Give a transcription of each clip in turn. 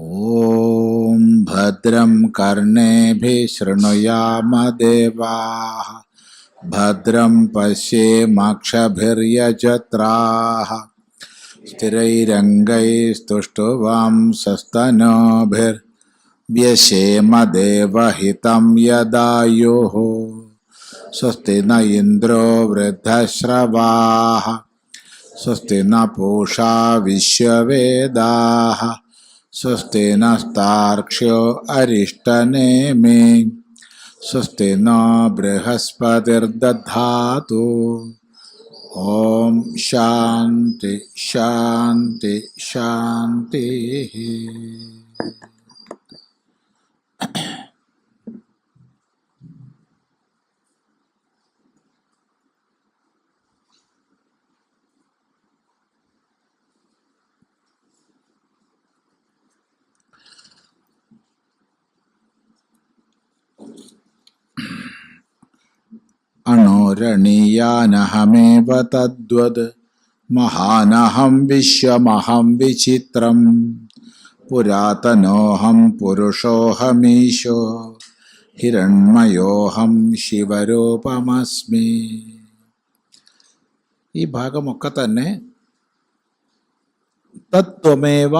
ॐ भद्रं कर्णेभिः शृणुयाम देवाः भद्रं पश्येमक्षभिर्यजत्राः स्थिरैरङ्गैस्तुष्टुवां सस्तनोभिर्व्यशेम देवहितं यदायुः स्वस्ति न इन्द्रो वृद्धश्रवाः स्वस्ति न पूषा विश्ववेदाः स्वस्ति नस्तार्क्ष्यो अरिष्टनेमि स्वस्ति न बृहस्पतिर्दधातु। ॐ शान्ति शान्ति शान्तिः। അണോരണീയാനഹമേവ തദ്വത്. മഹാനഹം വിശ്വമഹം വിചിത്രം. പുരാതനോഹം പുരുഷോഹമീശോ. ഹിരൺമയോഹം ശിവരൂപമസ്മി. ഈ ഭാഗമൊക്കെ തന്നെ തത്വമേവ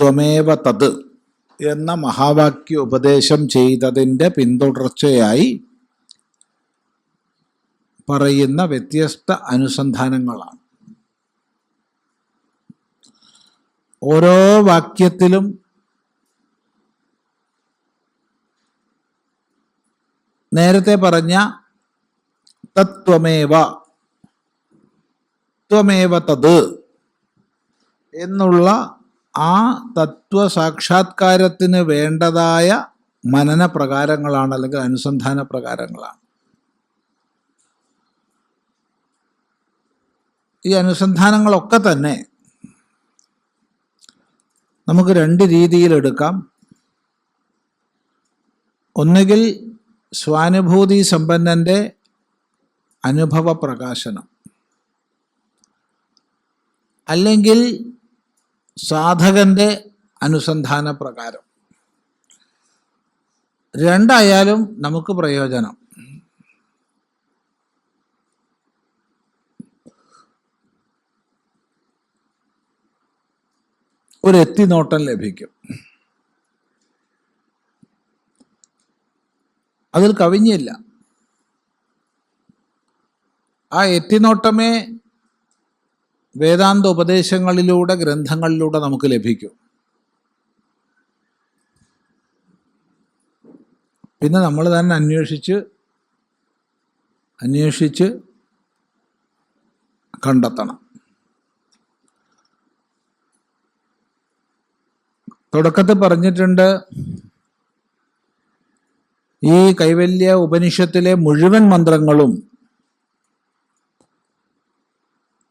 ത്വമേവ തത് എന്ന മഹാവാക്യ ഉപദേശം ചെയ്തതിന്റെ പിന്തുടർച്ചയായി പറയുന്ന വ്യത്യസ്ത അനുസന്ധാനങ്ങളാണ്. ഓരോ വാക്യത്തിലും നേരത്തെ പറഞ്ഞ തത്വമേവ ത്വമേവ തത് എന്നുള്ള ആ തത്വ സാക്ഷാത്കാരത്തിന് വേണ്ടതായ മനന പ്രകാരങ്ങളാണ് അല്ലെങ്കിൽ അനുസന്ധാന പ്രകാരങ്ങളാണ് ഈ അനുസന്ധാനങ്ങളൊക്കെ തന്നെ നമുക്ക് രണ്ട് രീതിയിലെടുക്കാം ഒന്നുകിൽ സ്വാനുഭൂതി സമ്പന്നന്റെ അനുഭവ പ്രകാശനം. അല്ലെങ്കിൽ സാധകന്റെ അനുസന്ധാന പ്രകാരം. രണ്ടായാലും നമുക്ക് പ്രയോജനം. ഒരു എത്തിനോട്ടം ലഭിക്കും. അതിൽ കവിഞ്ഞില്ല. ആ എത്തിനോട്ടമേ വേദാന്ത ഉപദേശങ്ങളിലൂടെ ഗ്രന്ഥങ്ങളിലൂടെ നമുക്ക് ലഭിക്കും. പിന്നെ നമ്മൾ തന്നെ അന്വേഷിച്ച് അന്വേഷിച്ച് കണ്ടെത്തണം. തുടക്കത്തിൽ പറഞ്ഞിട്ടുണ്ട് ഈ കൈവല്യ ഉപനിഷത്തിലെ മുഴുവൻ മന്ത്രങ്ങളും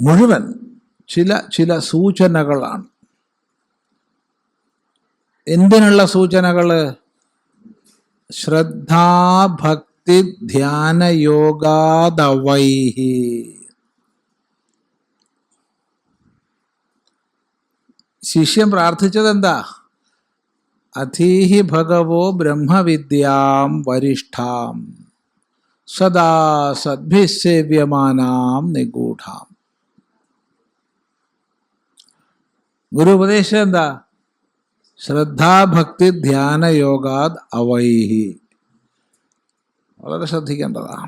മുഴുവൻ ചില ചില സൂചനകളാണ്. എന്തിനുള്ള സൂചനകൾ ശ്രദ്ധാഭക്തി ധ്യാന യോഗാദവൈഹി. ശിഷ്യൻ പ്രാർത്ഥിച്ചത് എന്താ അധീഹി ഭഗവോ ബ്രഹ്മവിദ്യാം വരിഷ്ഠാം. സദാ സദ്ഭിസേവ്യമാനാം നിഗൂഢാം. ഗുരു ഉപദേശം എന്താ? ശ്രദ്ധാഭക്തി ധ്യാനയോഗാദ് അവൈഹി. വളരെ ശ്രദ്ധിക്കേണ്ടതാണ്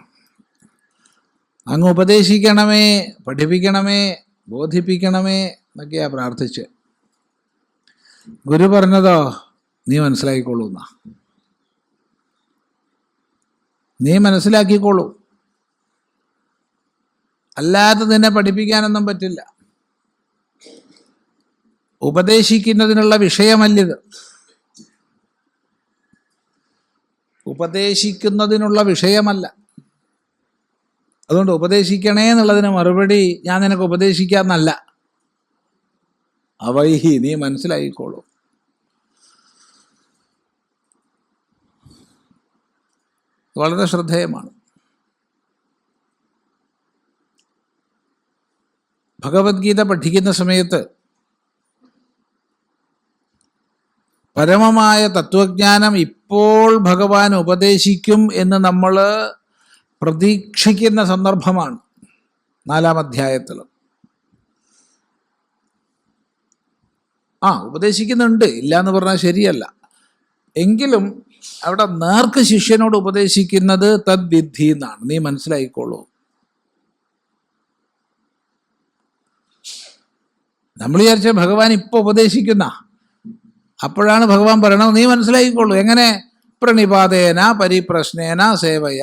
അങ്ങ് ഉപദേശിക്കണമേ പഠിപ്പിക്കണമേ ബോധിപ്പിക്കണമേ എന്നൊക്കെയാ പ്രാർത്ഥിച്ച്. ഗുരു പറഞ്ഞതോ? നീ മനസ്സിലാക്കിക്കോളൂ എന്നാ. നീ മനസ്സിലാക്കിക്കോളൂ. അല്ലാതെ നിന്നെ പഠിപ്പിക്കാനൊന്നും പറ്റില്ല. ഉപദേശിക്കുന്നതിനുള്ള വിഷയമല്ലിത്. ഉപദേശിക്കുന്നതിനുള്ള വിഷയമല്ല. അതുകൊണ്ട് ഉപദേശിക്കണേ എന്നുള്ളതിന് മറുപടി ഞാൻ നിനക്ക് ഉപദേശിക്കാന്നല്ല അവൈഹി നീ മനസ്സിലായിക്കോളൂ വളരെ ശ്രദ്ധേയമാണ്. ഭഗവത്ഗീത പഠിക്കുന്ന സമയത്ത് പരമമായ തത്വജ്ഞാനം ഇപ്പോൾ ഭഗവാൻ ഉപദേശിക്കും എന്ന് നമ്മൾ പ്രതീക്ഷിക്കുന്ന സന്ദർഭമാണ് നാലാം അധ്യായത്തിൽ. ആ ഉപദേശിക്കുന്നുണ്ട്. ഇല്ല എന്ന് പറഞ്ഞാൽ ശരിയല്ല. എങ്കിലും അവിടെ നേർക്ക് ശിഷ്യനോട് ഉപദേശിക്കുന്നത് തദ്വിദ്ധി എന്നാണ്. നീ മനസ്സിലായിക്കോളൂ. നമ്മൾ വിചാരിച്ച ഭഗവാൻ ഇപ്പോൾ ഉപദേശിക്കുന്ന അപ്പോഴാണ് ഭഗവാൻ പറയണത്. നീ മനസ്സിലായിക്കോളൂ. എങ്ങനെ? പ്രണിപാതേന പരിപ്രശ്നേന സേവയ.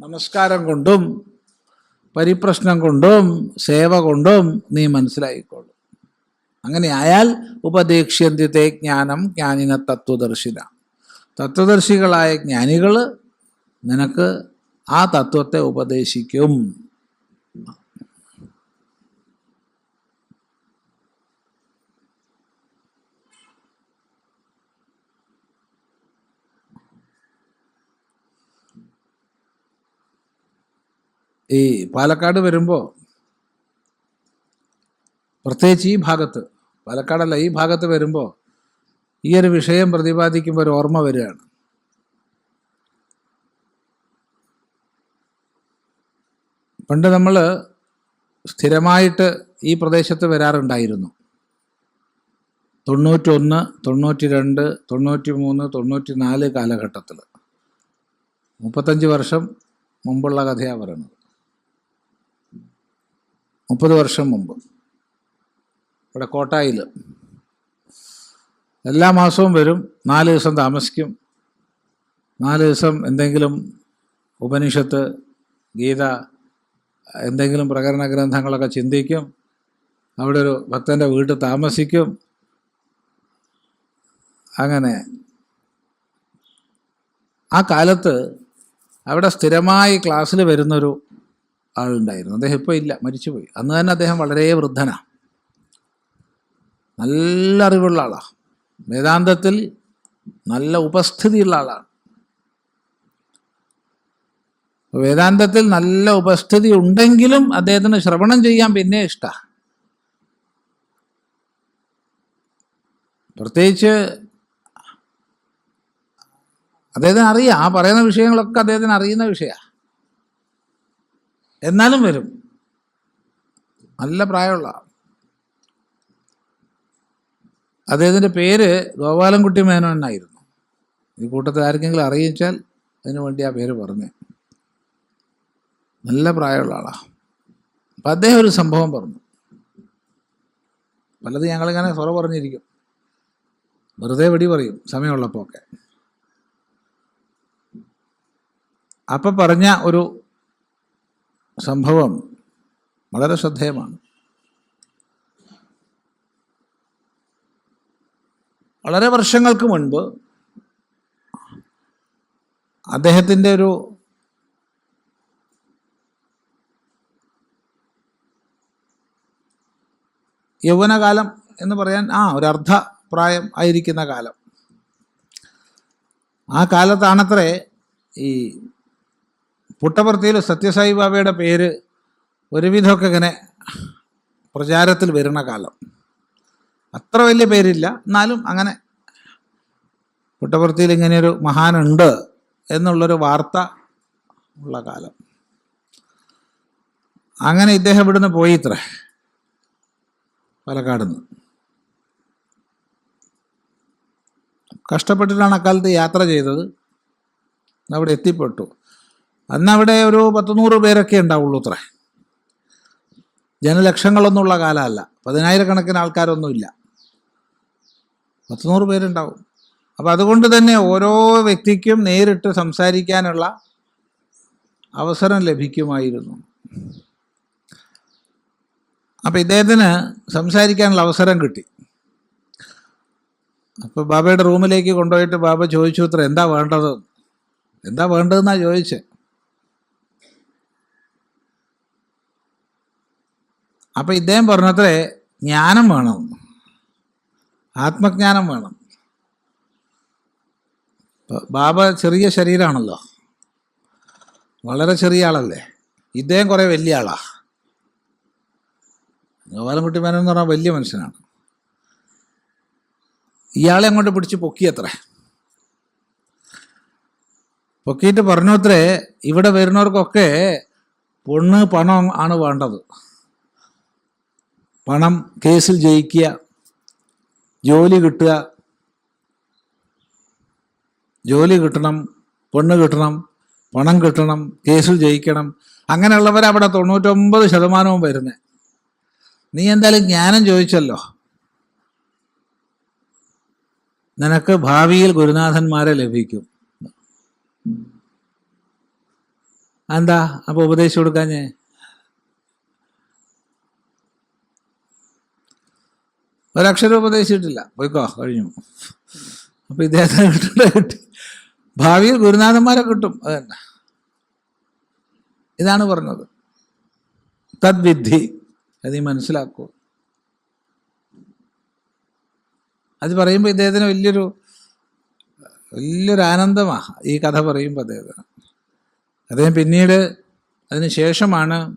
നമസ്കാരം കൊണ്ടും പരിപ്രശ്നം കൊണ്ടും സേവ കൊണ്ടും നീ മനസ്സിലായിക്കോളൂ. അങ്ങനെ ആയാൽ ജ്ഞാനം ജ്ഞാനിന തത്വദർശിന തത്വദർശികളായ ജ്ഞാനികൾ നിനക്ക് ആ തത്വത്തെ ഉപദേശിക്കും. ഈ പാലക്കാട് വരുമ്പോൾ പ്രത്യേകിച്ച് ഈ ഭാഗത്ത് പാലക്കാടല്ല ഈ ഭാഗത്ത് വരുമ്പോൾ ഈ ഒരു വിഷയം പ്രതിപാദിക്കുമ്പോൾ ഒരു ഓർമ്മ വരികയാണ്. പണ്ട് നമ്മൾ സ്ഥിരമായിട്ട് ഈ പ്രദേശത്ത് വരാറുണ്ടായിരുന്നു. തൊണ്ണൂറ്റൊന്ന് തൊണ്ണൂറ്റി രണ്ട് തൊണ്ണൂറ്റി മൂന്ന് തൊണ്ണൂറ്റി നാല് കാലഘട്ടത്തിൽ മുപ്പത്തഞ്ച് വർഷം മുമ്പുള്ള കഥയാണ് പറയുന്നത് മുപ്പത് വർഷം മുമ്പ്. ഇവിടെ കോട്ടായിൽ എല്ലാ മാസവും വരും. നാല് ദിവസം താമസിക്കും. നാല് ദിവസം എന്തെങ്കിലും ഉപനിഷത്ത് ഗീത എന്തെങ്കിലും പ്രകരണ ഗ്രന്ഥങ്ങളൊക്കെ ചിന്തിക്കും. അവിടെ ഒരു ഭക്തന്റെ വീട്ടിൽ താമസിക്കും. അങ്ങനെ. ആ കാലത്ത് അവിടെ സ്ഥിരമായി ക്ലാസ്സിൽ വരുന്നൊരു ആളുണ്ടായിരുന്നു. അദ്ദേഹം ഇപ്പോൾ ഇല്ല. മരിച്ചുപോയി. അന്ന് തന്നെ അദ്ദേഹം വളരെ വൃദ്ധനാണ് നല്ല അറിവുള്ള ആളാണ് വേദാന്തത്തിൽ നല്ല ഉപസ്ഥിതിയുള്ള ആളാണ്. വേദാന്തത്തിൽ നല്ല ഉപസ്ഥിതി ഉണ്ടെങ്കിലും അദ്ദേഹത്തിന് ശ്രവണം ചെയ്യാൻ പിന്നെ ഇഷ്ടമാണ് പ്രത്യേകിച്ച് അദ്ദേഹത്തിന് അറിയാം ആ പറയുന്ന വിഷയങ്ങളൊക്കെ അദ്ദേഹത്തിന് അറിയുന്ന വിഷയമാണ് എന്നാലും വരും. നല്ല പ്രായമുള്ള അദ്ദേഹത്തിന്റെ പേര് ഗോപാലൻകുട്ടി മേനോൻ എന്നായിരുന്നു. ഈ കൂട്ടത്തിൽ ആർക്കെങ്കിലും അറിയിച്ചാൽ അതിനു വേണ്ടി ആ പേര് പറഞ്ഞു. നല്ല പ്രായമുള്ള ആളാണ് അപ്പം അദ്ദേഹം ഒരു സംഭവം പറഞ്ഞു. പലത് ഞങ്ങളിങ്ങനെ സ്വറ പറഞ്ഞിരിക്കും. വെറുതെ വെടി പറയും സമയമുള്ളപ്പോൾ ഒക്കെ അപ്പം പറഞ്ഞ ഒരു സംഭവം വളരെ ശ്രദ്ധേയമാണ്. വളരെ വർഷങ്ങൾക്ക് മുൻപ് അദ്ദേഹത്തിന്റെ ഒരു യൗവനകാലം എന്ന് പറയാൻ ആ ഒരു അർദ്ധ പ്രായം ആയിരിക്കുന്ന കാലം. ആ കാലത്താണത്രേ ഈ പുട്ടപർത്തിയിൽ സത്യസായി ബാബയുടെ പേര് ഒരുവിധമൊക്കെ ഇങ്ങനെ പ്രചാരത്തിൽ വരുന്ന കാലം. അത്ര വലിയ പേരില്ല. എന്നാലും അങ്ങനെ പുട്ടപർത്തിയിൽ ഇങ്ങനെയൊരു മഹാനുണ്ട് എന്നുള്ളൊരു വാർത്ത ഉള്ള കാലം. അങ്ങനെ ഇദ്ദേഹം ഇവിടുന്ന് പോയി ഇത്ര പാലക്കാട് നിന്ന്. കഷ്ടപ്പെട്ടിട്ടാണ് അക്കാലത്ത് യാത്ര ചെയ്തത്. അവിടെ എത്തിപ്പെട്ടു. അന്ന് അവിടെ ഒരു പത്ത് നൂറ് പേരൊക്കെ ഉണ്ടാവുള്ളൂ അത്ര. ജനലക്ഷങ്ങളൊന്നുമുള്ള കാലമല്ല. പതിനായിരക്കണക്കിന് ആൾക്കാരൊന്നുമില്ല. പത്ത് നൂറ് പേരുണ്ടാവും. അപ്പം അതുകൊണ്ട് തന്നെ ഓരോ വ്യക്തിക്കും നേരിട്ട് സംസാരിക്കാനുള്ള അവസരം ലഭിക്കുമായിരുന്നു. അപ്പം ഇദ്ദേഹത്തിന് സംസാരിക്കാനുള്ള അവസരം കിട്ടി. അപ്പോൾ ബാബയുടെ റൂമിലേക്ക് കൊണ്ടുപോയിട്ട് ബാബ ചോദിച്ചു അത്ര എന്താ വേണ്ടത്? എന്താ വേണ്ടതെന്നാണ് ചോദിച്ചത് അപ്പം ഇദ്ദേഹം പറഞ്ഞത്രേ ജ്ഞാനം വേണം. ആത്മജ്ഞാനം വേണം. ബാബ ചെറിയ ശരീരമാണല്ലോ വളരെ ചെറിയ ആളല്ലേ? ഇദ്ദേഹം കുറേ വലിയ ആളാ. ഗോപാലൻകുട്ടി മേനോൻ എന്ന് പറഞ്ഞാൽ വലിയ മനുഷ്യനാണ്. ഇയാളെ അങ്ങോട്ട് പിടിച്ച് പൊക്കിയത്രേ. പൊക്കിയിട്ട് പറഞ്ഞത്രേ ഇവിടെ വരുന്നവർക്കൊക്കെ പൊണ്ണ് പണം ആണ് വേണ്ടത്. പണം കേസിൽ ജയിക്കുക ജോലി കിട്ടുക. ജോലി കിട്ടണം പെണ്ണ് കിട്ടണം പണം കിട്ടണം കേസിൽ ജയിക്കണം. അങ്ങനെയുള്ളവരവിടെ തൊണ്ണൂറ്റൊമ്പത് ശതമാനവും വരുന്നത് നീ എന്തായാലും ജ്ഞാനം ചോദിച്ചല്ലോ. നിനക്ക് ഭാവിയിൽ ഗുരുനാഥന്മാരെ ലഭിക്കും. എന്താ? അപ്പോൾ ഉപദേശിച്ചു കൊടുക്കാഞ്ഞേ? ഒരക്ഷരം ഉപദേശിച്ചിട്ടില്ല പോയിക്കോ കഴിഞ്ഞു. അപ്പൊ ഇദ്ദേഹത്തിന് കിട്ടേണ്ട കിട്ടി. ഭാവിയിൽ ഗുരുനാഥന്മാരെ കിട്ടും അത് തന്നെ ഇതാണ് പറഞ്ഞത്. തദ്വിദ്ധി അത് മനസ്സിലാക്കൂ അത് പറയുമ്പോൾ ഇദ്ദേഹത്തിന് വലിയൊരു വലിയൊരു ആനന്ദമാണ് ഈ കഥ പറയുമ്പോൾ അദ്ദേഹത്തിന്. അദ്ദേഹം പിന്നീട് അതിന് ശേഷമാണ്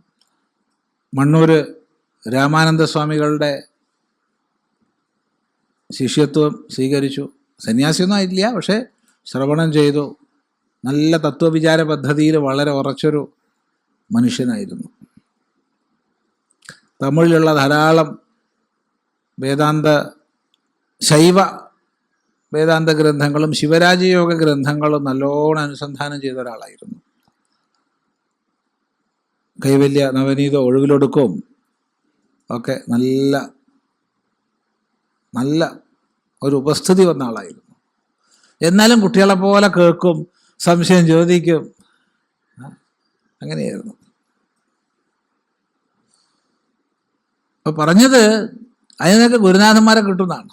മണ്ണൂർ രാമാനന്ദ സ്വാമികളുടെ ശിഷ്യത്വം സ്വീകരിച്ചു. സന്യാസിയൊന്നും ആയില്ല പക്ഷേ ശ്രവണം ചെയ്തു. നല്ല തത്വവിചാര പദ്ധതിയിൽ വളരെ ഉറച്ചൊരു മനുഷ്യനായിരുന്നു. തമിഴിലുള്ള ധാരാളം വേദാന്ത ശൈവ വേദാന്ത ഗ്രന്ഥങ്ങളും ശിവരാജയോഗ ഗ്രന്ഥങ്ങളും നല്ലോണം അനുസന്ധാനം ചെയ്ത ഒരാളായിരുന്നു. കൈവല്യ നവനീത ഒഴിവിലൊടുക്കവും ഒക്കെ നല്ല നല്ല ഒരു ഉപസ്ഥിതി വന്ന ആളായിരുന്നു. എന്നാലും കുട്ടികളെ പോലെ കേൾക്കും സംശയം ചോദിക്കും. അങ്ങനെയായിരുന്നു. അപ്പൊ പറഞ്ഞത് അതിനൊക്കെ ഗുരുനാഥന്മാരെ കിട്ടുന്നതാണ്.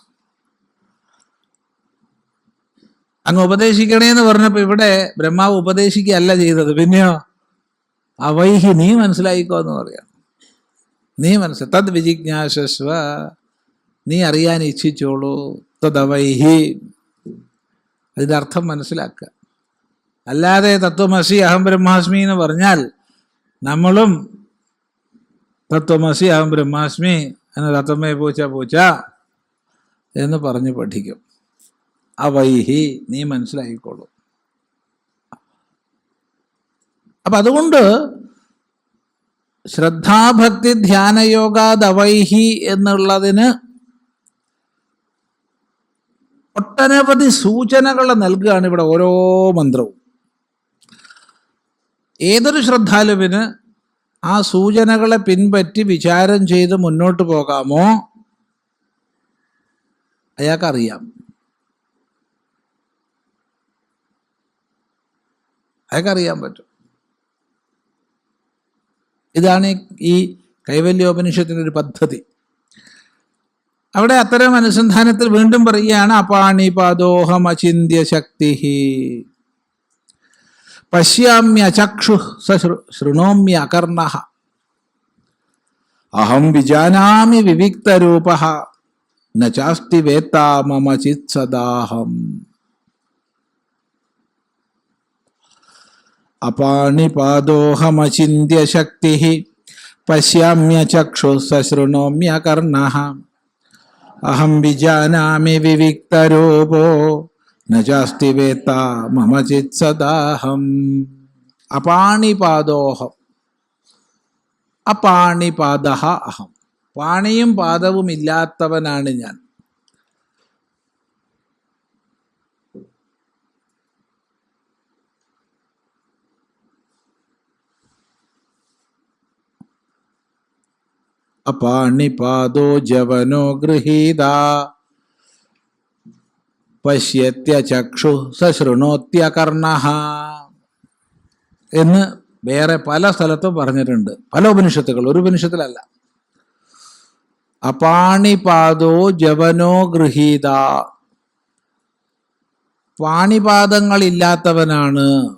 അങ്ങ് ഉപദേശിക്കണേന്ന് പറഞ്ഞപ്പോൾ ഇവിടെ ബ്രഹ്മാവ് ഉപദേശിക്കുകയല്ല ചെയ്തത്. പിന്നെയോ? അവൈഹി നീ മനസ്സിലായിക്കോ എന്ന് പറയാം. നീ മനസ്സിൽ തദ് വിജിജ്ഞാസസ്വ നീ അറിയാൻ ഇച്ഛിച്ചോളൂ. തദവൈഹി. അതിന്റെ അർത്ഥം മനസ്സിലാക്കുക. അല്ലാതെ തത്വമസി അഹം ബ്രഹ്മാസ്മി എന്ന് പറഞ്ഞാൽ നമ്മളും തത്വമസി അഹം ബ്രഹ്മാസ്മി എന്ന തത്വമേ പൂച്ച പൂച്ച എന്ന് പറഞ്ഞ് പഠിക്കും. അവൈഹി. നീ മനസ്സിലാക്കിക്കോളൂ. അപ്പം അതുകൊണ്ട് ശ്രദ്ധാഭക്തി ധ്യാനയോഗാദവൈഹി എന്നുള്ളതിന് ഒട്ടനവധി സൂചനകൾ നൽകുകയാണ് ഇവിടെ ഓരോ മന്ത്രവും. ഏതൊരു ശ്രദ്ധാലുവിന് ആ സൂചനകളെ പിൻപറ്റി വിചാരം ചെയ്ത് മുന്നോട്ട് പോകാമോ? അയാൾക്കറിയാം. അയാൾക്കറിയാൻ പറ്റും. ഇതാണ് ഈ- കൈവല്യോപനിഷത്തിന്റെ ഒരു പദ്ധതി. അവിടെ അത്തരം അനുസന്ധാനത്തിൽ വീണ്ടും പറയുകയാണ് അപാണിപാദോഹം അചിന്യ ശക്തി പശ്യാമ്യചക്ഷു ശൃണോമ്യ അകർണ. അഹം വിജാനാമി വിവിക്തരൂപ. നാസ്തി വേത്ത മമ ചിത് സദാഹം. അപാണിപാദോഹമചിന്യ ശക്തി പശ്യാമ്യചക്ഷു സശൃണോമ്യ കർണ അഹം വിജാനാമി വിവിക്തരൂപോ നജാസ്തി വേത്ത മമ ചിത് സദാഹം അപാണിപാദോഹം അപാണിപാദ അഹം പാണിയും പാദവും ഇല്ലാത്തവനാണ് ഞാൻ. അപാണിപാദോ ജവനോ ഗൃഹീത. പശ്യത്യ ചക്ഷു സശൃണോത്യകർണ എന്ന് വേറെ പല സ്ഥലത്തും പറഞ്ഞിട്ടുണ്ട്. പല ഉപനിഷത്തുകൾ. ഒരു ഉപനിഷത്തിലല്ല. അപാണിപാദോ ജവനോ ഗൃഹീത. പാണിപാദങ്ങളില്ലാത്തവനാണ്.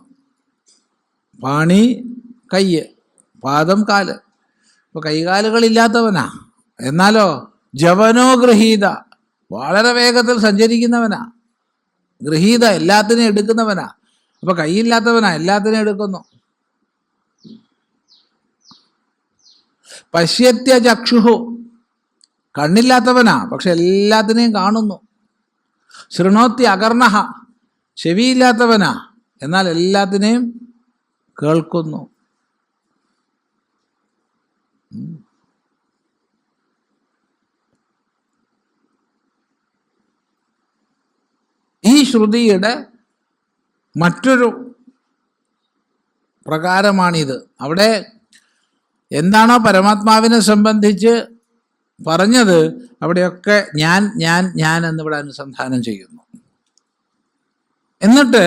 പാണി കയ്യ്. പാദം കാൽ. ഇപ്പൊ കൈകാലുകളില്ലാത്തവനാ. എന്നാലോ ജവനോ ഗൃഹീത. വളരെ വേഗത്തിൽ സഞ്ചരിക്കുന്നവനാ. ഗൃഹീത എല്ലാത്തിനും എടുക്കുന്നവനാ. അപ്പൊ കൈയില്ലാത്തവനാ എല്ലാത്തിനും എടുക്കുന്നു. പശ്യത്യ ചക്ഷുഹു. കണ്ണില്ലാത്തവനാ പക്ഷെ എല്ലാത്തിനെയും കാണുന്നു. ശൃണോത്തി അകർണഹ. ചെവിയില്ലാത്തവനാ എന്നാൽ എല്ലാത്തിനെയും കേൾക്കുന്നു. ഈ ശ്രുതിയുടെ മറ്റൊരു പ്രകാരമാണിത്. അവിടെ എന്താണോ പരമാത്മാവിനെ സംബന്ധിച്ച് പറഞ്ഞത് അവിടെയൊക്കെ ഞാൻ ഞാൻ ഞാൻ എന്നിവിടെ അനുസന്ധാനം ചെയ്യുന്നു. എന്നിട്ട്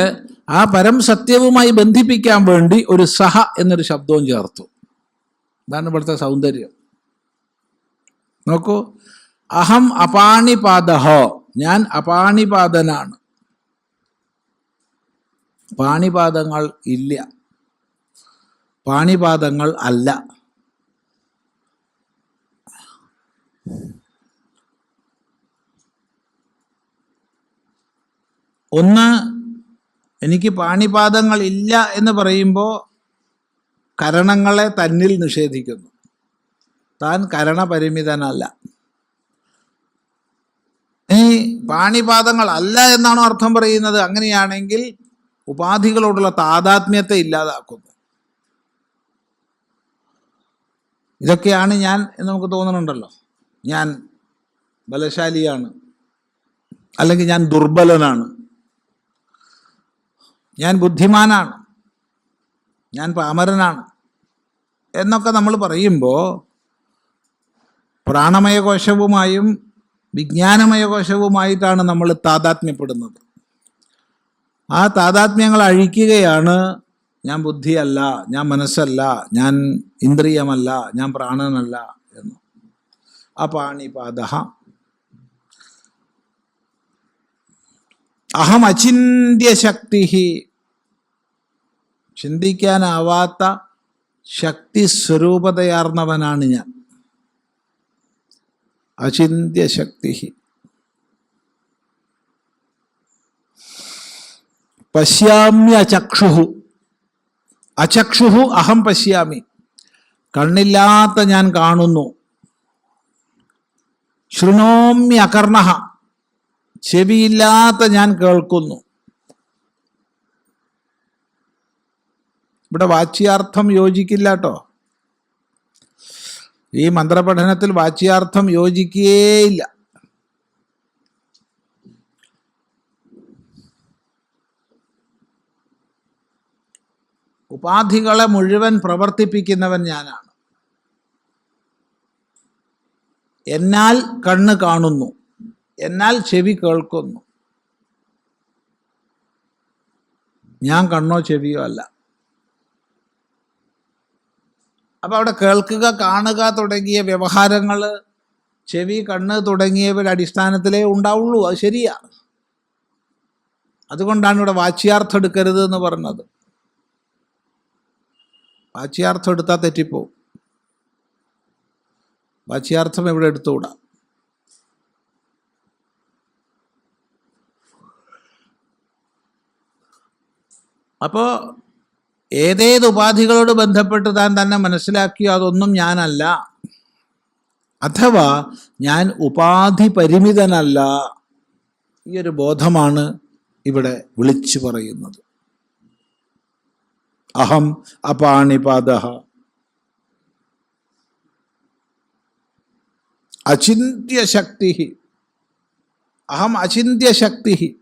ആ പരം സത്യവുമായി ബന്ധിപ്പിക്കാൻ വേണ്ടി ഒരു സഹ എന്നൊരു ശബ്ദവും ചേർത്തു. അതാണ് ഇവിടുത്തെ സൗന്ദര്യം. നോക്കൂ അഹം അപാണിപാദഹോ ഞാൻ അപാണിപാദനാണ്. പാണിപാദങ്ങൾ ഇല്ല. പാണിപാദങ്ങൾ അല്ല. ഒന്ന് എനിക്ക് പാണിപാദങ്ങൾ ഇല്ല എന്ന് പറയുമ്പോൾ കരണങ്ങളെ തന്നിൽ നിഷേധിക്കുന്നു. താൻ കരണപരിമിതനല്ല. ഈ പാണിപാദങ്ങൾ അല്ല എന്നാണോ അർത്ഥം പറയുന്നത്? അങ്ങനെയാണെങ്കിൽ ഉപാധികളോടുള്ള താതാത്മ്യത്തെ ഇല്ലാതാക്കുന്നു. ഇതൊക്കെയാണ് ഞാൻ എന്ന് നമുക്ക് തോന്നുന്നുണ്ടല്ലോ. ഞാൻ ബലശാലിയാണ്. അല്ലെങ്കിൽ ഞാൻ ദുർബലനാണ്. ഞാൻ ബുദ്ധിമാനാണ്. ഞാൻ പാമരനാണ്. എന്നൊക്കെ നമ്മൾ പറയുമ്പോൾ പ്രാണമയ കോശവുമായും വിജ്ഞാനമയ കോശവുമായിട്ടാണ് നമ്മൾ താതാത്മ്യപ്പെടുന്നത്. ആ താതാത്മ്യങ്ങൾ അഴിക്കുകയാണ് ഞാൻ ബുദ്ധിയല്ല ഞാൻ മനസ്സല്ല ഞാൻ ഇന്ദ്രിയമല്ല ഞാൻ പ്രാണനല്ല എന്ന്. അപാണിപാദ അഹം അചിന്യശക്തി ചിന്തിക്കാനാവാത്ത ശക്തി സ്വരൂപതയാർന്നവനാണ് ഞാൻ. അചിന്ത്യ ശക്തി പശ്യാമ്യ പശ്യാമ്യചക്ഷുഹു. അചക്ഷുഹു അഹം പശ്യാമി. കണ്ണില്ലാത്ത ഞാൻ കാണുന്നു. ശൃണോമ്യ അകർണഹ ചെവിയില്ലാത്ത ഞാൻ കേൾക്കുന്നു. ഇവിടെ വാച്യാർത്ഥം യോജിക്കില്ല കേട്ടോ ഈ മന്ത്രപഠനത്തിൽ വാച്യാർത്ഥം യോജിക്കുകയില്ല ഉപാധികളെ മുഴുവൻ പ്രവർത്തിപ്പിക്കുന്നവൻ ഞാനാണ്. എന്നാൽ കണ്ണ് കാണുന്നു. എന്നാൽ ചെവി കേൾക്കുന്നു. ഞാൻ കണ്ണോ ചെവിയോ അല്ല. അപ്പൊ അവിടെ കേൾക്കുക കാണുക തുടങ്ങിയ വ്യവഹാരങ്ങൾ ചെവി കണ്ണ് തുടങ്ങിയവരുടെ അടിസ്ഥാനത്തിലേ ഉണ്ടാവുള്ളൂ. അത് ശരിയാണ് അതുകൊണ്ടാണ് ഇവിടെ വാച്യാർത്ഥം എടുക്കരുത് എന്ന് പറഞ്ഞത്. വാച്യാർത്ഥം എടുത്താൽ തെറ്റിപ്പോവും. വാച്യാർത്ഥം ഇവിടെ എടുത്തുകൂടാ. അപ്പോൾ ഏതേത് ഉപാധികളോട് ബന്ധപ്പെട്ട് താൻ തന്നെ മനസ്സിലാക്കിയോ അതൊന്നും ഞാനല്ല. അഥവാ ഞാൻ ഉപാധി പരിമിതനല്ല ഈ ഒരു ബോധമാണ് ഇവിടെ വിളിച്ചു പറയുന്നത്. അഹം അപാണിപാദ. അചിന്യശക്തി അഹം അചിന്യശക്തി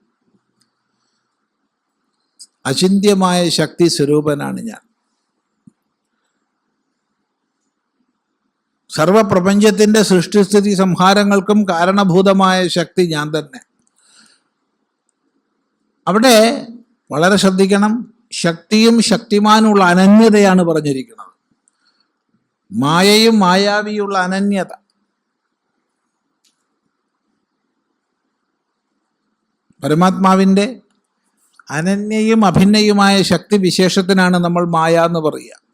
അചിന്യമായ ശക്തി സ്വരൂപനാണ് ഞാൻ. സർവപ്രപഞ്ചത്തിന്റെ സൃഷ്ടിസ്ഥിതി സംഹാരങ്ങൾക്കും കാരണഭൂതമായ ശക്തി ഞാൻ തന്നെ. അവിടെ വളരെ ശ്രദ്ധിക്കണം ശക്തിയും ശക്തിമാനുള്ള അനന്യതയാണ് പറഞ്ഞിരിക്കുന്നത്. മായയും മായാവിയുള്ള അനന്യത. പരമാത്മാവിന്റെ അനന്യയും അഭിന്നയുമായ ശക്തി വിശേഷത്തിനാണ് നമ്മൾ മായ എന്ന് പറയുക.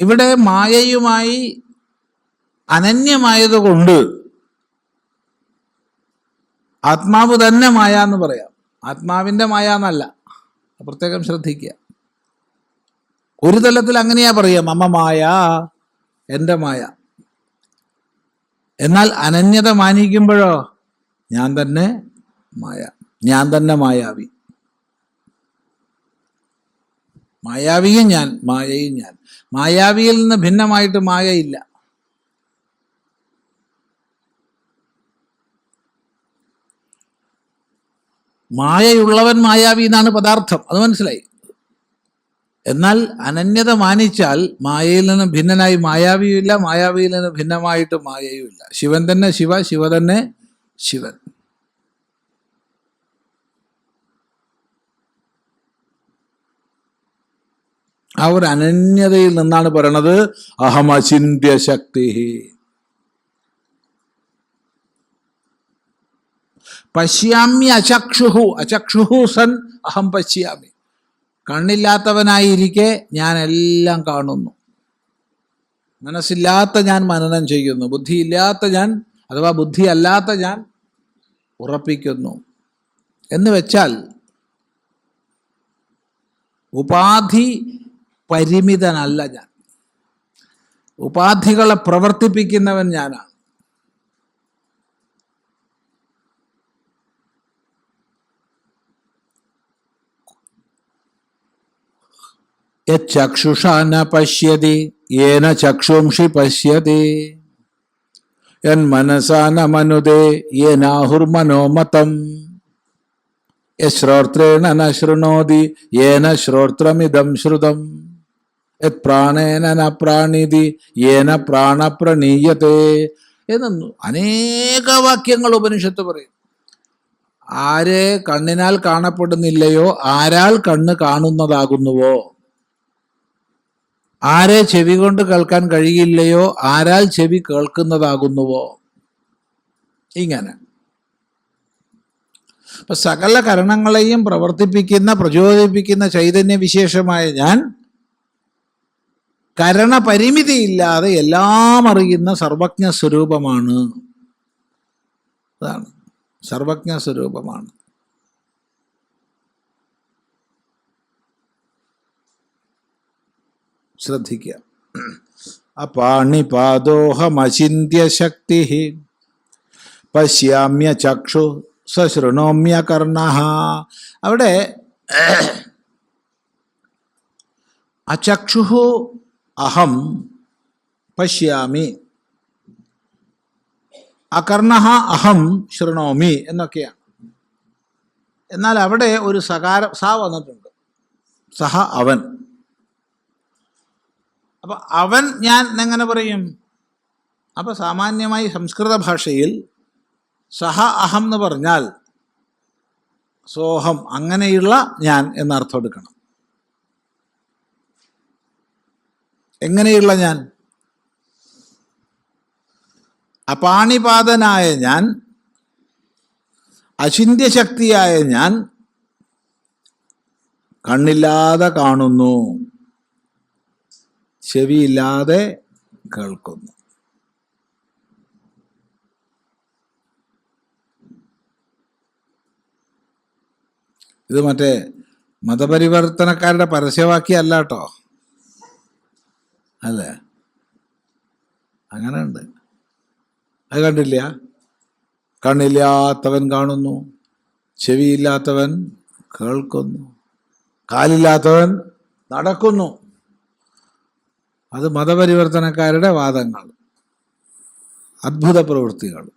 ഇവിടെ മായയുമായി അനന്യമായതുകൊണ്ട് ആത്മാവ് തന്നെ മായ എന്ന് പറയാം. ആത്മാവിന്റെ മായ എന്നല്ല. പ്രത്യേകം ശ്രദ്ധിക്കുക. ഒരു തലത്തിൽ അങ്ങനെയാ പറയുക. മമ മായ എന്റെ മായ. എന്നാൽ അനന്യത മാനിക്കുമ്പോഴോ? ഞാൻ തന്നെ മായ ഞാൻ തന്നെ മായാവി. മായാവിയും ഞാൻ മായയും ഞാൻ. മായാവിയിൽ നിന്ന് ഭിന്നമായിട്ട് മായയില്ല. മായയുള്ളവൻ മായാവി എന്നാണ് പദാർത്ഥം. അത് മനസ്സിലായി? എന്നാൽ അനന്യത മാനിച്ചാൽ മായയിൽ നിന്ന് ഭിന്നനായി മായാവിയുമില്ല മായാവിയിൽ നിന്ന് ഭിന്നമായിട്ട് മായയുമില്ല. ശിവൻ തന്നെ ശിവ ശിവ തന്നെ ശിവൻ. ആ ഒരു അനന്യതയിൽ നിന്നാണ് പറയണത് അഹമചിന്യ ശക്തി. പശ്യാമി അചക്ഷുഹു അചക്ഷുഹു സൻ അഹം പശ്യാമി. കണ്ണില്ലാത്തവനായിരിക്കെ ഞാൻ എല്ലാം കാണുന്നു. മനസ്സില്ലാത്ത ഞാൻ മനനം ചെയ്യുന്നു. ബുദ്ധിയില്ലാത്ത ഞാൻ അഥവാ ബുദ്ധിയല്ലാത്ത ഞാൻ ഉറപ്പിക്കുന്നു. എന്ന് വെച്ചാൽ ഉപാധി പരിമിതനല്ല ഞാൻ. ഉപാധികളെ പ്രവർത്തിപ്പിക്കുന്നവൻ ഞാനാണ്. യക്ഷുഷാ ന പശ്യതി യേന ചക്ഷുംഷി പശ്യതി യന്മനസാ ന മനുദേ യേനാഹുർമനോമതം യശ്രോത്രേണ ന ശൃണോതി യേന ശ്രോത്രമിതം ശ്രുതം യത് പ്രാണേന ന പ്രാണിതി യേന പ്രാണ പ്രണീയത്തെ എന്നു അനേക വാക്യങ്ങൾ ഉപനിഷത്ത് പറയും. ആരെ കണ്ണിനാൽ കാണപ്പെടുന്നില്ലയോ ആരാൾ കണ്ണ് കാണുന്നതാകുന്നുവോ? ആരെ ചെവി കൊണ്ട് കേൾക്കാൻ കഴിയില്ലയോ ആരാൽ ചെവി കേൾക്കുന്നതാകുന്നുവോ? ഇങ്ങനെ. അപ്പൊ സകല കരണങ്ങളെയും പ്രവർത്തിപ്പിക്കുന്ന പ്രചോദിപ്പിക്കുന്ന ചൈതന്യ വിശേഷമായ ഞാൻ കരണപരിമിതിയില്ലാതെ എല്ലാം അറിയുന്ന സർവജ്ഞ സ്വരൂപമാണ് അതാണ്. സർവജ്ഞ സ്വരൂപമാണ് ശ്രദ്ധിക്കുക. അപാണിപാദോഹമചിന്യശക്തി പശ്യാമ്യ ചക്ഷു സശൃണോമ്യ കർണ. അവിടെ അചക്ഷു അഹം പശ്യാമി. അകർണ അഹം ശൃണോമി എന്നൊക്കെയാണ്. എന്നാൽ അവിടെ ഒരു സകാര സ വന്നിട്ടുണ്ട്. സഹ അവൻ. അപ്പൊ അവൻ ഞാൻ എങ്ങനെ പറയും? അപ്പൊ സാമാന്യമായി സംസ്കൃത ഭാഷയിൽ സഹ അഹം എന്ന് പറഞ്ഞാൽ സോഹം അങ്ങനെയുള്ള ഞാൻ എന്നർത്ഥം എടുക്കണം. എങ്ങനെയുള്ള ഞാൻ? അപാണിപാതനായ ഞാൻ അചിന്യശക്തിയായ ഞാൻ കണ്ണില്ലാതെ കാണുന്നു. ചെവിയില്ലാതെ കേൾക്കുന്നു. ഇത് മറ്റേ മതപരിവർത്തനക്കാരുടെ പരസ്യവാക്യമല്ല കേട്ടോ. അല്ലേ? അങ്ങനെ ഉണ്ട് അത് കണ്ടില്ല? കണ്ണില്ലാത്തവൻ കാണുന്നു ചെവിയില്ലാത്തവൻ കേൾക്കുന്നു കാലില്ലാത്തവൻ നടക്കുന്നു. അത് മതപരിവർത്തനക്കാരുടെ വാദങ്ങൾ അത്ഭുത പ്രവൃത്തികൾ.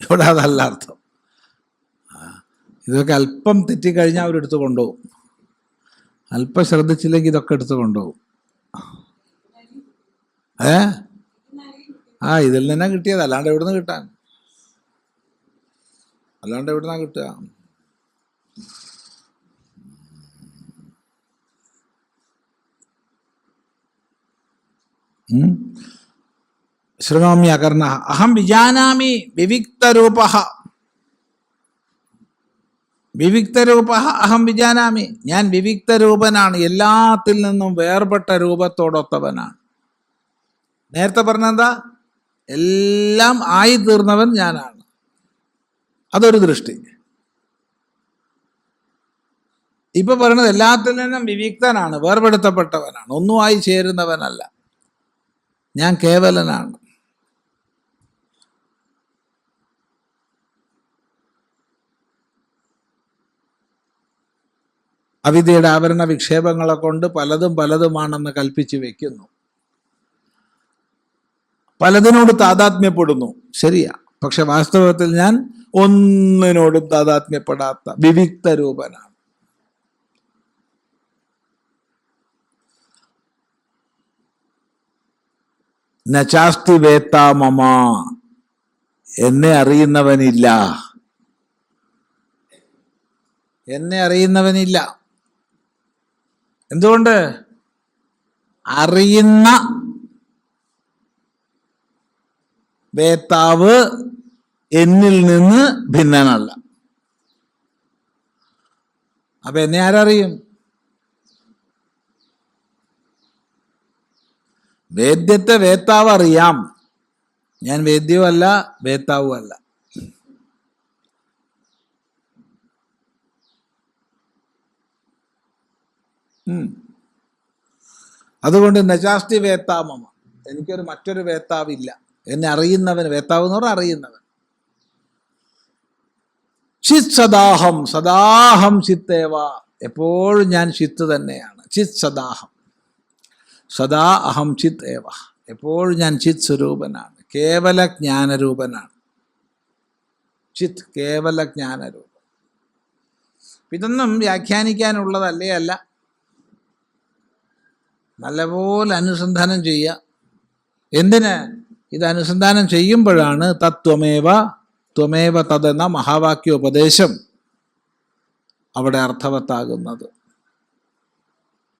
ഇവിടെ അതല്ല അർത്ഥം. ഇതൊക്കെ അല്പം തെറ്റിക്കഴിഞ്ഞാൽ അവരെടുത്ത് കൊണ്ടുപോകും. അല്പം ശ്രദ്ധിച്ചില്ലെങ്കിൽ ഇതൊക്കെ എടുത്ത് കൊണ്ടുപോകും. ഏ? ആ ഇതിൽ നിന്നാണ് കിട്ടിയത്. അല്ലാണ്ട് എവിടുന്ന് കിട്ടാൻ? അല്ലാണ്ട് എവിടുന്നാ കിട്ടുക? ഉം. ശൃണോമ്യകർണ അഹം വിജാനാമി വിവിക്തരൂപ വിവിക്തരൂപ അഹം വിജാനാമി. ഞാൻ വിവിക്തരൂപനാണ്. എല്ലാത്തിൽ നിന്നും വേർപെട്ട രൂപത്തോടൊത്തവനാണ്. നേരത്തെ പറഞ്ഞെന്താ? എല്ലാം ആയി തീർന്നവൻ ഞാനാണ്. അതൊരു ദൃഷ്ടി. ഇപ്പൊ പറയുന്നത് എല്ലാത്തിൽ നിന്നും വിവിക്തനാണ് വേർപെടുത്തപ്പെട്ടവനാണ് ഒന്നുമായി ചേരുന്നവനല്ല. ഞാൻ കേവലനാണ്. അവിദ്യയുടെ ആവരണ വിക്ഷേപങ്ങളെ കൊണ്ട് പലതും പലതുമാണെന്ന് കൽപ്പിച്ചു വെക്കുന്നു. പലതിനോട് താതാത്മ്യപ്പെടുന്നു. ശരിയാ. പക്ഷെ വാസ്തവത്തിൽ ഞാൻ ഒന്നിനോടും താതാത്മ്യപ്പെടാത്ത വിവിക്ത രൂപനാണ് നചാസ്തി വേത്താമമ എന്നെ അറിയുന്നവനില്ല. എന്നെ അറിയുന്നവനില്ല. എന്തുകൊണ്ട്? അറിയുന്ന വേത്താവ് എന്നിൽ നിന്ന് ഭിന്നനല്ല. അപ്പൊ എന്നെ ആരറിയും? വേദ്യത്തെ വേത്താവ് അറിയാം ഞാൻ വേദ്യവുമല്ല വേത്താവുമല്ല. അതുകൊണ്ട് നജാസ്തി വേത്താമമ എനിക്കൊരു മറ്റൊരു വേത്താവില്ല. എന്നെ അറിയുന്നവൻ വേത്താവ് എന്ന് പറഞ്ഞാൽ അറിയുന്നവൻ. ചിത് സദാഹം സദാഹം ചിത്തേവ. എപ്പോഴും ഞാൻ ചിത്ത് തന്നെയാണ്. ചിത് സദാഹം. സദാ അഹം ചിത് ഏവ. എപ്പോഴും ഞാൻ ചിത് സ്വരൂപനാണ്. കേവല ജ്ഞാനരൂപനാണ്. ചിത് കേവല ജ്ഞാനരൂപം. ഇതൊന്നും വ്യാഖ്യാനിക്കാനുള്ളതല്ലേ അല്ല. നല്ലപോലെ അനുസന്ധാനം ചെയ്യുക. എന്തിന്? ഇത് അനുസന്ധാനം ചെയ്യുമ്പോഴാണ് തത്വമേവ ത്വമേവ തതെന്ന മഹാവാക്യോപദേശം അവിടെ അർത്ഥവത്താകുന്നത്.